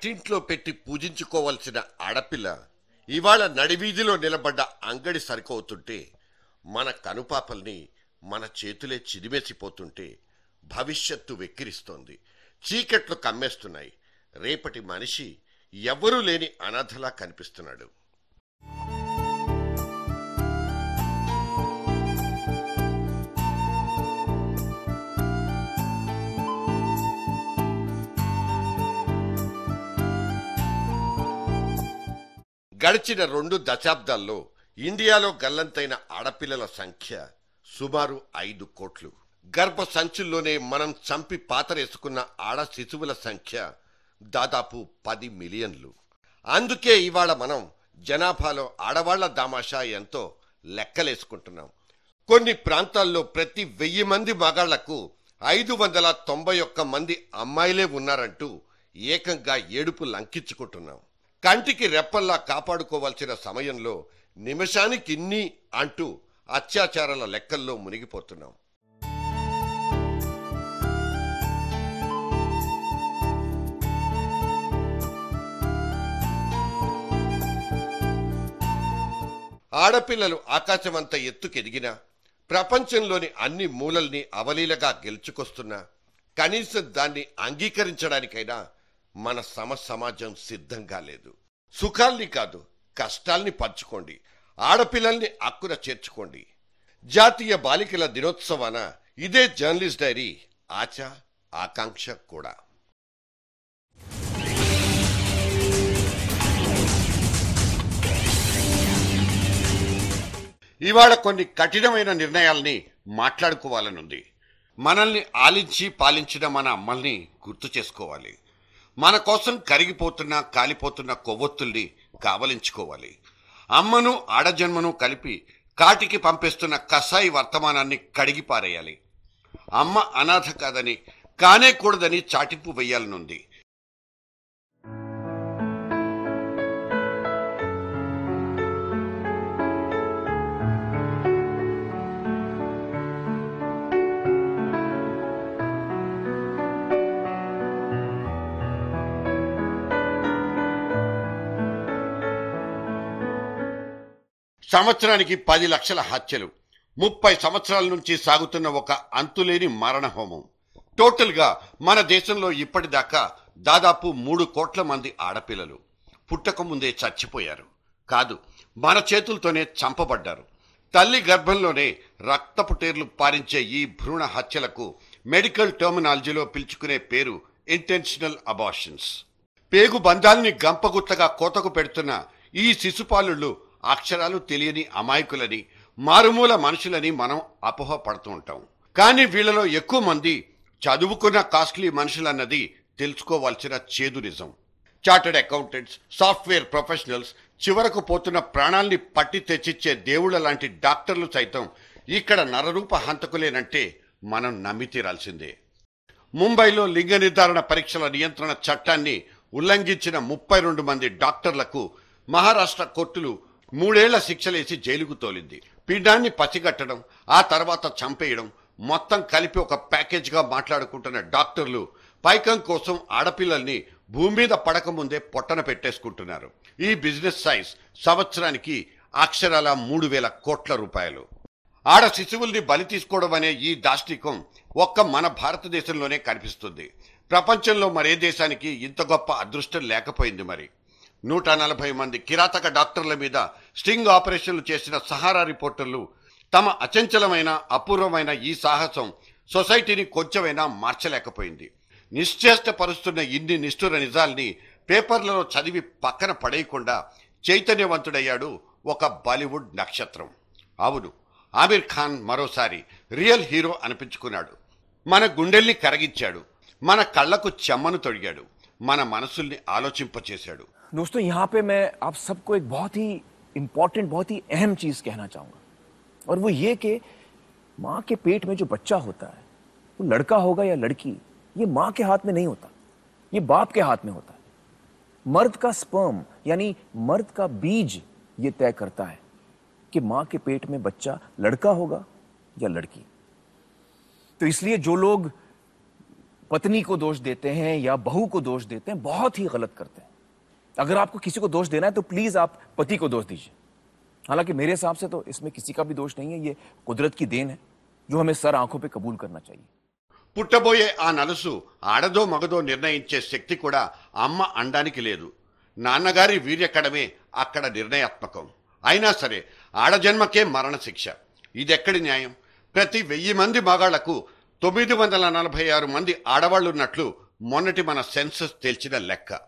నట్టింట్లో పెట్టి పూజించుకోవలసిన ఆడపిల్ల ఇవాళ నడివీధిలో నిలబడ్డ అంగడి సరికవుతుంటే మన కనుపాపల్ని మన చేతులే చిదిమేసిపోతుంటే భవిష్యత్తు వెక్కిరిస్తోంది. చీకట్లు కమ్మేస్తున్నాయి. రేపటి మనిషి ఎవ్వరూ లేని అనాథలా కనిపిస్తున్నాడు. గడిచిన రెండు దశాబ్దాల్లో ఇండియాలో గల్లంతైన ఆడపిల్లల సంఖ్య సుమారు ఐదు కోట్లు. గర్భ సంచుల్లోనే మనం చంపి పాతరేసుకున్న ఆడ శిశువుల సంఖ్య దాదాపు పది మిలియన్లు. అందుకే ఇవాళ మనం జనాభాలో ఆడవాళ్ళ దామాషా ఎంతో లెక్కలేసుకుంటున్నాం. కొన్ని ప్రాంతాల్లో ప్రతి వెయ్యి మంది మగాళ్ళకు ఐదు వందల తొంభై ఒక్క మంది అమ్మాయిలే ఉన్నారంటూ ఏకంగా ఏడుపు లంకించుకుంటున్నాం. కంటికి రెప్పల్లా కాపాడుకోవాల్సిన సమయంలో నిమిషానికి ఇన్ని అంటూ అత్యాచారాల లెక్కల్లో మునిగిపోతున్నాం. ఆడపిల్లలు ఆకాశమంత ఎత్తుకెదిగినా ప్రపంచంలోని అన్ని మూలల్ని అవలీలగా గెలుచుకొస్తున్నా కనీసం దాన్ని అంగీకరించడానికైనా మన సమ సమాజం సిద్ధంగా లేదు. సుఖాల్ని కాదు కష్టాల్ని పంచుకోండి. ఆడపిల్లల్ని అక్కున చేర్చుకోండి. జాతీయ బాలికల దినోత్సవాన ఇదే జర్నలిస్ట్ డైరీ ఆచ ఆకాంక్ష కూడా. ఇవాళ కొన్ని కఠినమైన నిర్ణయాల్ని మాట్లాడుకోవాలనుంది. మనల్ని ఆలించి పాలించిన మన అమ్మల్ని గుర్తు చేసుకోవాలి. మన కోసం కరిగిపోతున్న కాలిపోతున్న కొవ్వొత్తుల్ని కావలించుకోవాలి. అమ్మను ఆడజన్మను కలిపి కాటికి పంపిస్తున్న కసాయి వర్తమానాన్ని కడిగి పారేయాలి అమ్మ అనాథ కాదని కానే కూడదని చాటింపు వెయ్యాలనుంది. సంవత్సరానికి పది లక్షల హత్యలు. ముప్పై సంవత్సరాల నుంచి సాగుతున్న ఒక అంతులేని మరణ హోమం మన దేశంలో ఇప్పటిదాకా దాదాపు మూడు కోట్ల మంది ఆడపిల్లలు పుట్టకముందే చచ్చిపోయారు. కాదు మన చేతులతోనే చంపబడ్డారు. తల్లి గర్భంలోనే రక్తపు టేర్లు పారించే ఈ భ్రూణ హత్యలకు మెడికల్ టర్మినాలజీలో పిలుచుకునే పేరు ఇంటెన్షనల్ అబార్షన్స్. పేగు బంధాల్ని గంపగుత్తగా కోతకు పెడుతున్న ఈ శిశుపాలుళ్ళు అక్షరాలు తెలియని అమాయకులని మారుమూల మనుషులని మనం అపోహ పడుతూ ఉంటాం కానీ వీళ్ళలో ఎక్కువ మంది చదువుకున్న కాస్ట్లీ మనుషులన్నది తెలుసుకోవాల్సిన చేదు నిజం. చార్టెడ్ అకౌంటెంట్స్ సాఫ్ట్వేర్ ప్రొఫెషనల్స్ చివరకు పోతున్న ప్రాణాల్ని పట్టి తెచ్చిచ్చే దేవుళ్ళ లాంటి డాక్టర్లు సైతం ఇక్కడ నరరూప హంతకులేనంటే మనం నమ్మి తీరాల్సిందే. ముంబైలో లింగ నిర్ధారణ పరీక్షల నియంత్రణ చట్టాన్ని ఉల్లంఘించిన ముప్పై రెండు మంది డాక్టర్లకు మహారాష్ట్ర కోర్టులు మూడేళ్ళ శిక్షలేసి జైలుకు తోలింది. పిండాన్ని పసిగట్టడం ఆ తర్వాత చంపేయడం మొత్తం కలిపి ఒక ప్యాకేజ్గా మాట్లాడుకుంటున్న డాక్టర్లు పైకం కోసం ఆడపిల్లల్ని భూమి మీద పడకముందే పొట్టన పెట్టేసుకుంటున్నారు. ఈ బిజినెస్ సైజ్ సంవత్సరానికి అక్షరాల మూడు వేల కోట్ల రూపాయలు. ఆడ శిశువుల్ని బలి తీసుకోవడం అనే ఈ దాష్టికం ఒక్క మన భారతదేశంలోనే కనిపిస్తుంది. ప్రపంచంలో మరే దేశానికి ఇంత గొప్ప అదృష్టం లేకపోయింది మరి. నూట నలభై మంది కిరాతక డాక్టర్ల మీద స్టింగ్ ఆపరేషన్లు చేసిన సహారా రిపోర్టర్లు తమ అచంచలమైన అపూర్వమైన ఈ సాహసం సొసైటీని కొంచెమైనా మార్చలేకపోయింది. నిశ్చేష్టపరుస్తున్న ఇన్ని నిష్ఠుర నిజాల్ని పేపర్లలో చదివి పక్కన పడేయకుండా చైతన్యవంతుడయ్యాడు ఒక బాలీవుడ్ నక్షత్రం. అవును ఆమిర్ ఖాన్ మరోసారి రియల్ హీరో అనిపించుకున్నాడు. మన గుండెల్ని కరగించాడు మన కళ్ళకు చెమ్మను తొడిగాడు మన మనసుల్ని ఆలోచింపచేశాడు. दोस्तों, यहाँ पे मैं आप सबको एक बहुत ही इंपॉर्टेंट बहुत ही अहम चीज़ कहना चाहूँगा। और वो ये कि माँ के पेट में जो बच्चा होता है, वो लड़का होगा या लड़की, ये माँ के हाथ में नहीं होता, ये बाप के हाथ में होता है। मर्द का स्पर्म यानी मर्द का बीज ये तय करता है कि माँ के पेट में बच्चा लड़का होगा या लड़की। तो इसलिए जो लोग पत्नी को दोष देते हैं या बहू को दोष देते हैं, बहुत ही गलत करते हैं। अगर आपको किसी को दोष देना है तो प्लीज आप पति को दोष दीजिए हालांकि मेरे हिसाब से तो इसमें किसी का भी दोष नहीं है ये कुदरत की देन है जो हमें सर आंखों पे कबूल करना चाहिए పుట్టబోయే ఆ నలుసు ఆడదో మగదో నిర్ణయించే శక్తి కూడా అమ్మ అండానికి లేదు నాన్నగారి వీర్యకడమే అక్కడ నిర్ణయాత్మకం అయినా సరే ఆడజన్మకే మరణశిక్ష ఇదెక్కడి న్యాయం ప్రతి వెయ్యి మంది మగాళ్లకు తొమ్మిది వందల నలభై ఆరు మంది ఆడవాళ్లున్నట్లు మొన్నటి మన సెన్సస్ తేల్చిన లెక్క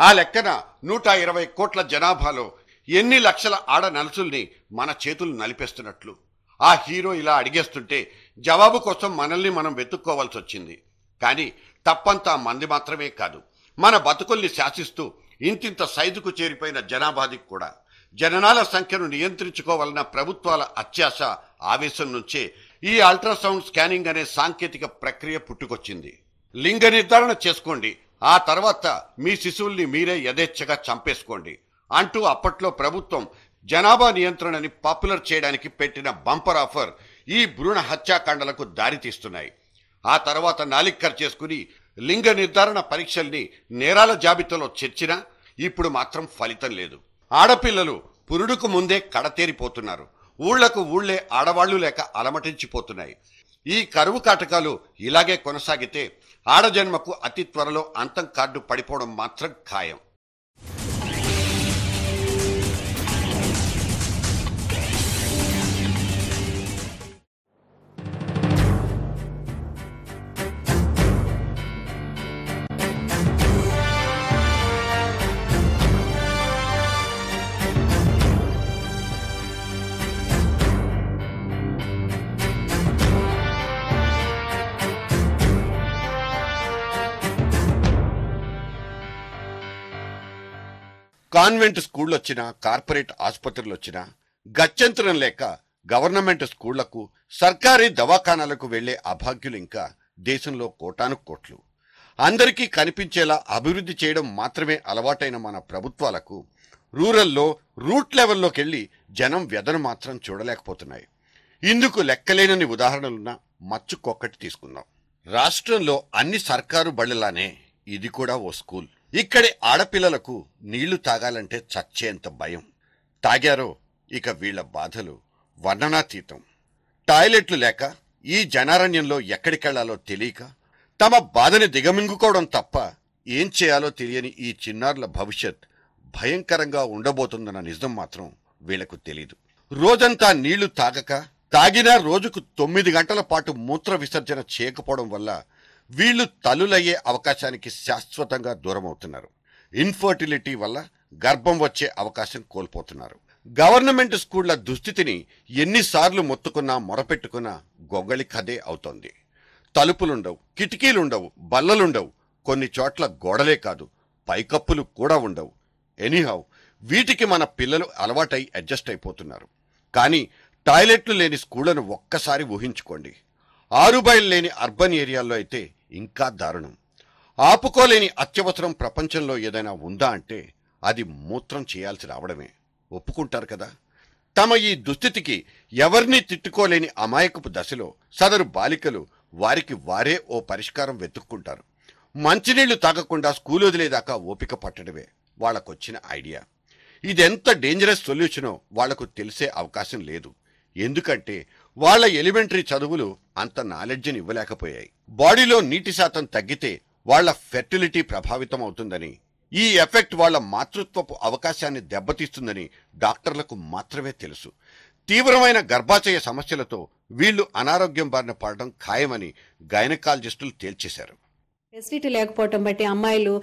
ఆ లెక్కన నూట ఇరవై కోట్ల జనాభాలో ఎన్ని లక్షల ఆడ నలుసుల్ని మన చేతులు నలిపేస్తున్నట్లు. ఆ హీరో ఇలా అడిగేస్తుంటే జవాబు కోసం మనల్ని మనం వెతుక్కోవాల్సి వచ్చింది. కానీ తప్పంతా మంది మాత్రమే కాదు. మన బతుకుల్ని శాసిస్తూ ఇంతింత సైజుకు చేరిపోయిన జనాభాది కూడా. జననాల సంఖ్యను నియంత్రించుకోవాలన్న ప్రభుత్వాల అత్యాశ ఆవేశం నుంచే ఈ అల్ట్రాసౌండ్ స్కానింగ్ అనే సాంకేతిక ప్రక్రియ పుట్టుకొచ్చింది. లింగ నిర్ధారణ చేసుకోండి. ఆ తర్వాత మీ శిశువుల్ని మీరే యథేచ్ఛగా చంపేసుకోండి అంటూ అప్పట్లో ప్రభుత్వం జనాభా నియంత్రణని పాపులర్ చేయడానికి పెట్టిన బంపర్ ఆఫర్ ఈ భ్రూణ హత్యాకాండలకు దారితీస్తున్నాయి. ఆ తర్వాత నాలిక్కర్ చేసుకుని లింగ నిర్ధారణ పరీక్షల్ని నేరాల జాబితాలో చేర్చినా ఇప్పుడు మాత్రం ఫలితం లేదు. ఆడపిల్లలు పురుడుకు ముందే కడతేరిపోతున్నారు. ఊళ్ళకు ఊళ్ళే ఆడవాళ్ళు లేక అలమటించిపోతున్నాయి. ఈ కరువు కాటకాలు ఇలాగే కొనసాగితే ఆడజన్మకు అతి త్వరలో అంతం కార్డు పడిపోవడం మాత్రం ఖాయం. కాన్వెంట్ స్కూళ్ళు వచ్చినా కార్పొరేట్ ఆసుపత్రులు వచ్చినా గత్యంతరం లేక గవర్నమెంట్ స్కూళ్ళకు సర్కారీ దవాఖానాలకు వెళ్ళే అభాగ్యులు ఇంకా దేశంలో కోటాను కోట్లు. అందరికీ కనిపించేలా అభివృద్ధి చేయడం మాత్రమే అలవాటైన మన ప్రభుత్వాలకు రూరల్లో రూట్ లెవెల్లోకి వెళ్ళి జనం వ్యధను మాత్రం చూడలేకపోతున్నాయి. ఇందుకు లెక్కలేనని ఉదాహరణలున్న మచ్చుకొక్కటి తీసుకుందాం. రాష్ట్రంలో అన్ని సర్కారు బళ్ళలానే ఇది కూడా ఓ స్కూల్. ఇక్కడి ఆడపిల్లలకు నీళ్ళు తాగాలంటే చచ్చేంత భయం. తాగారో ఇక వీళ్ళ బాధలు వర్ణనాతీతం. టాయిలెట్లు లేక ఈ జనారణ్యంలో ఎక్కడికెళ్ళాలో తెలియక తమ బాధని దిగమింగుకోవడం తప్ప ఏం చేయాలో తెలియని ఈ చిన్నారుల భవిష్యత్ భయంకరంగా ఉండబోతుందన్న నిజం మాత్రం వీళ్ళకు తెలీదు. రోజంతా నీళ్ళు తాగక తాగినా రోజుకు తొమ్మిది గంటల పాటు మూత్ర విసర్జన చేయకపోవడం వల్ల వీళ్ళు తల్లులయ్యే అవకాశానికి శాశ్వతంగా దూరమవుతున్నారు. ఇన్ఫర్టిలిటీ వల్ల గర్భం వచ్చే అవకాశం కోల్పోతున్నారు. గవర్నమెంట్ స్కూళ్ళ దుస్థితిని ఎన్నిసార్లు మొత్తుకున్నా మొరపెట్టుకున్నా గొంగళి కథే అవుతోంది. తలుపులుండవు కిటికీలుండవు బల్లలుండవు కొన్ని చోట్ల గోడలే కాదు పైకప్పులు కూడా ఉండవు. ఎనీహౌ వీటికి మన పిల్లలు అలవాటై అడ్జస్ట్ అయిపోతున్నారు. కానీ టాయిలెట్లు లేని స్కూళ్ళను ఒక్కసారి ఊహించుకోండి. ఆరుబయలు లేని అర్బన్ ఏరియాల్లో అయితే ఇంకా దారుణం. ఆపుకోలేని అత్యవసరం ప్రపంచంలో ఏదైనా ఉందా అంటే అది మూత్రం చేయాల్సి రావడమే. ఒప్పుకుంటారు కదా. తమ ఈ దుస్థితికి ఎవరిని తిట్టుకోలేని అమాయకపు దశలో సదరు బాలికలు వారికి వారే ఓ పరిష్కారం వెతుక్కుంటారు. మంచినీళ్ళు తాగకుండా స్కూల్ వదిలేదాకా ఓపిక పట్టడమే వాళ్ళకొచ్చిన ఐడియా. ఇదెంత డేంజరస్ సొల్యూషనో వాళ్ళకు తెలిసే అవకాశం లేదు. ఎందుకంటే వాళ్ళ ఎలిమెంటరీ చదువులు అంత నాలెడ్జిని ఇవ్వలేకపోయాయి. బాడీలో నీటి శాతం తగ్గితే వాళ్ళ ఫెర్టిలిటీ ప్రభావితం అవుతుందని ఈ ఎఫెక్ట్ వాళ్ళ మాతృత్వపు అవకాశాన్ని దెబ్బతీస్తుందని డాక్టర్లకు మాత్రమే తెలుసు. తీవ్రమైన గర్భాశయ సమస్యలతో వీళ్ళు అనారోగ్యం బారిన పడడం ఖాయమని గైనకాలజిస్టులు తేల్చేశారు. ఫెసిలిటీ లేకపోవటం బట్టి అమ్మాయిలు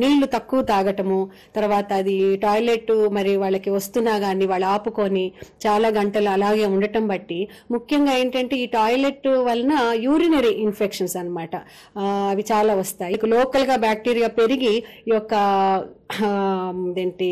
నీళ్ళు తక్కువ తాగటము తర్వాత అది టాయిలెట్ మరి వాళ్ళకి వస్తున్నా కానీ వాళ్ళు ఆపుకొని చాలా గంటలు అలాగే ఉండటం బట్టి ముఖ్యంగా ఏంటంటే ఈ టాయిలెట్ వలన యూరినరీ ఇన్ఫెక్షన్స్ అనమాట అవి చాలా వస్తాయి. ఇక లోకల్గా బ్యాక్టీరియా పెరిగి ఈ యొక్క ఏంటి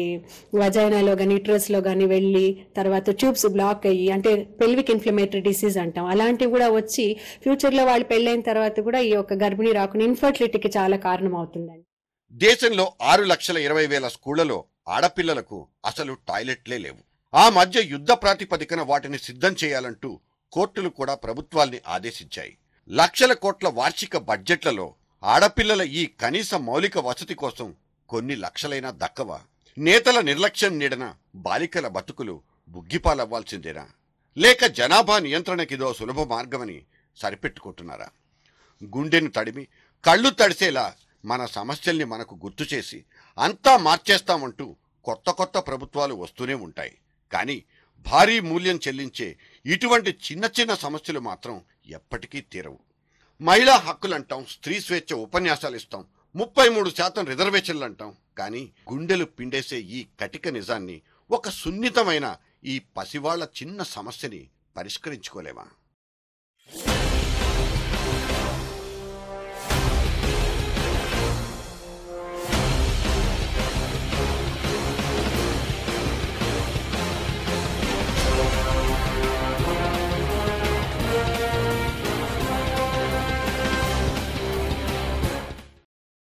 వజైనాలో కానీ యూట్రస్లో కానీ వెళ్ళి తర్వాత ట్యూబ్స్ బ్లాక్ అయ్యి అంటే పెల్విక్ ఇన్ఫ్లమేటరీ డిసీజ్ అంటాం. అలాంటివి కూడా వచ్చి ఫ్యూచర్లో వాళ్ళు పెళ్ళైన తర్వాత కూడా ఈ యొక్క గర్భిణీ రాకుండా ఇన్ఫర్టిలిటీకి చాలా కారణం అవుతుందండి దేశంలో ఆరు లక్షల ఇరవై వేల స్కూళ్ళలో ఆడపిల్లలకు అసలు టాయిలెట్లే లేవు. ఆ మధ్య యుద్ధ ప్రాతిపదికన వాటిని సిద్ధం చేయాలంటూ కోర్టులు కూడా ప్రభుత్వాల్ని ఆదేశించాయి. లక్షల కోట్ల వార్షిక బడ్జెట్లలో ఆడపిల్లల ఈ కనీస మౌలిక వసతి కోసం కొన్ని లక్షలైనా దక్కవా? నేతల నిర్లక్ష్యం నీడన బాలికల బతుకులు బుగ్గిపాలవ్వాల్సిందేనా? లేక జనాభా నియంత్రణకిదో సులభ మార్గమని సరిపెట్టుకుంటున్నారా? గుండెను తడిమి కళ్ళు తడిసేలా మన సమస్యల్ని మనకు గుర్తు చేసి అంతా మార్చేస్తామంటూ కొత్త కొత్త ప్రభుత్వాలు వస్తూనే ఉంటాయి. కానీ భారీ మూల్యం చెల్లించే ఇటువంటి చిన్న చిన్న సమస్యలు మాత్రం ఎప్పటికీ తీరవు. మహిళా హక్కులంటాం స్త్రీ స్వేచ్ఛ ఉపన్యాసాలు ఇస్తాం ముప్పై మూడు శాతం రిజర్వేషన్లు అంటాం. కానీ గుండెలు పిండేసే ఈ కటిక నిజాన్ని ఒక సున్నితమైన ఈ పసివాళ్ళ చిన్న సమస్యని పరిష్కరించుకోలేమా?